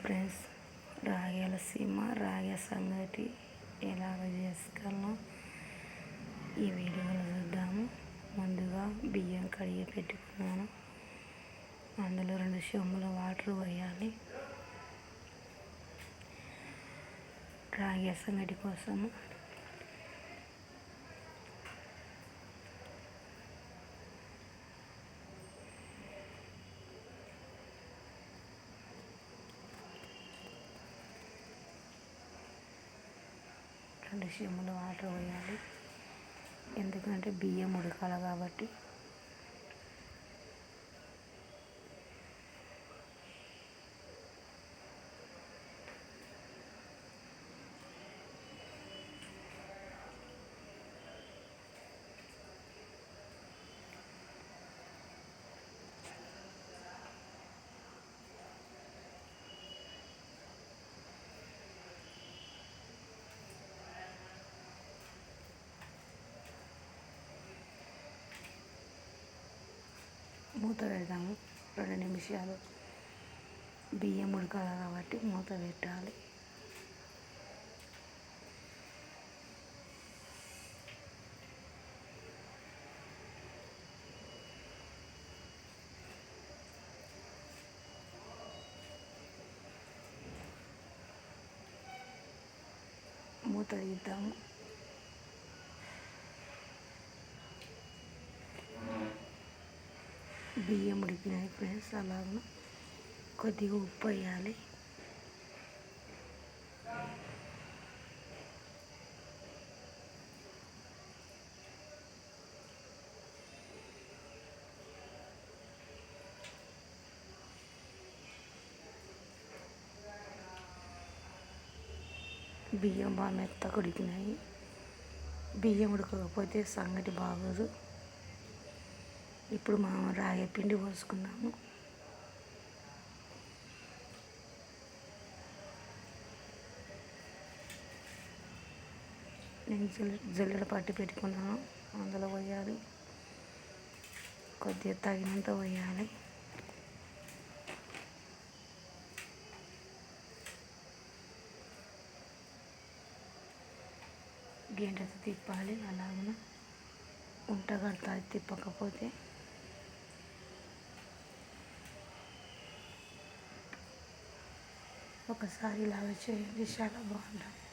Friends Rayalaseema రాయ సంగటి ఎలాగ చేసుకోవాలో ఈ వీడియోలో చూద్దాము. ముందుగా బియ్యం కడిగి పెట్టుకున్నాను. అందులో రెండు చెంబుల వాటర్ పోయాలి. రాగి సంగటి కోసము రెండు చెంబులు వాటర్ పోయాలి ఎందుకంటే బియ్యం ఉడకాలి కాబట్టి. మూత పెడదాము. రెండు నిమిషాలు బియ్యం ఉడకాలి కాబట్టి మూత పెట్టాలి. మూత తీద్దాము. బియ్యం ఉడికినాయి ఫ్రెండ్స్ అలాగే కొద్దిగా ఉప్పు వేయాలి. బియ్యం బాగా మెత్తగా ఉడికినాయి. బియ్యం ఉడకకపోతే సంగటి బాగోదు. ఇప్పుడు మనం రాగి పిండి పోసుకున్నాము నేను జల్లెడ పట్టి పెట్టుకున్నాను. అందులో పోయాలి. కొద్దిగా తగినంత పోయాలి. గంటతో తిప్పాలి. అలాగన ఉంట తిప్పకపోతే. ఒకసారి ఇలాగ చేయండి చాలా బాగుంటుంది.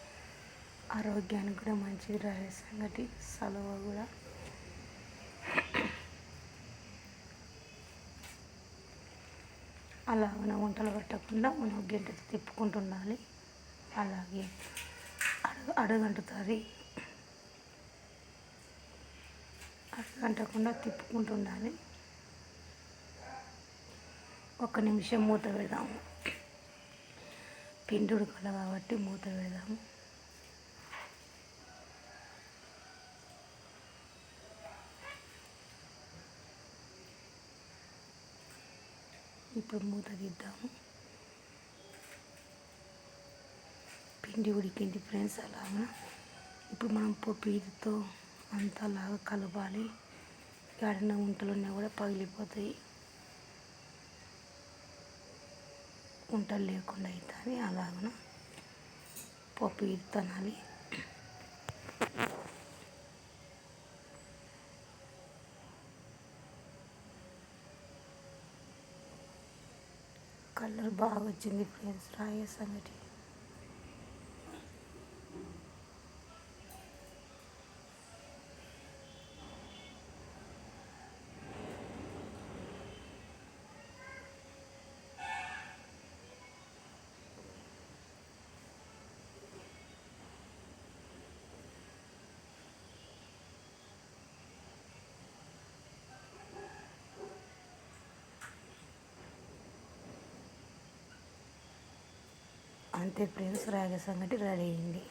ఆరోగ్యానికి కూడా మంచిది రాగే సంగటి సలువ కూడా. అలా అలాగ వంటలు పెట్టకుండా మనం గింటతో తిప్పుకుంటుండాలి. అలాగే అడుగు అడుగంటుతుంది. అడుగంటకుండా తిప్పుకుంటుండాలి. ఒక నిమిషం మూత పెడదాము. పిండి ఉడకాలి కాబట్టి మూత పెడదాము. ఇప్పుడు మూత తీద్దాము. పిండి ఉడికింది ఫ్రెండ్స్ అలాగా. ఇప్పుడు మనం పీరుతో అంతా అలాగా కలపాలి. గాడిన ఉంటలు ఉన్నా కూడా పగిలిపోతాయి. కుంటలు లేకుండా అవుతుంది. అలాగన పప్పు ఇత్తనాలి. కలర్ బాగా వచ్చింది ఫ్రెండ్స్. రాయ సంగటి. అంతే ఫ్రెండ్స్ రాగ సంగటి రెడీ అయింది.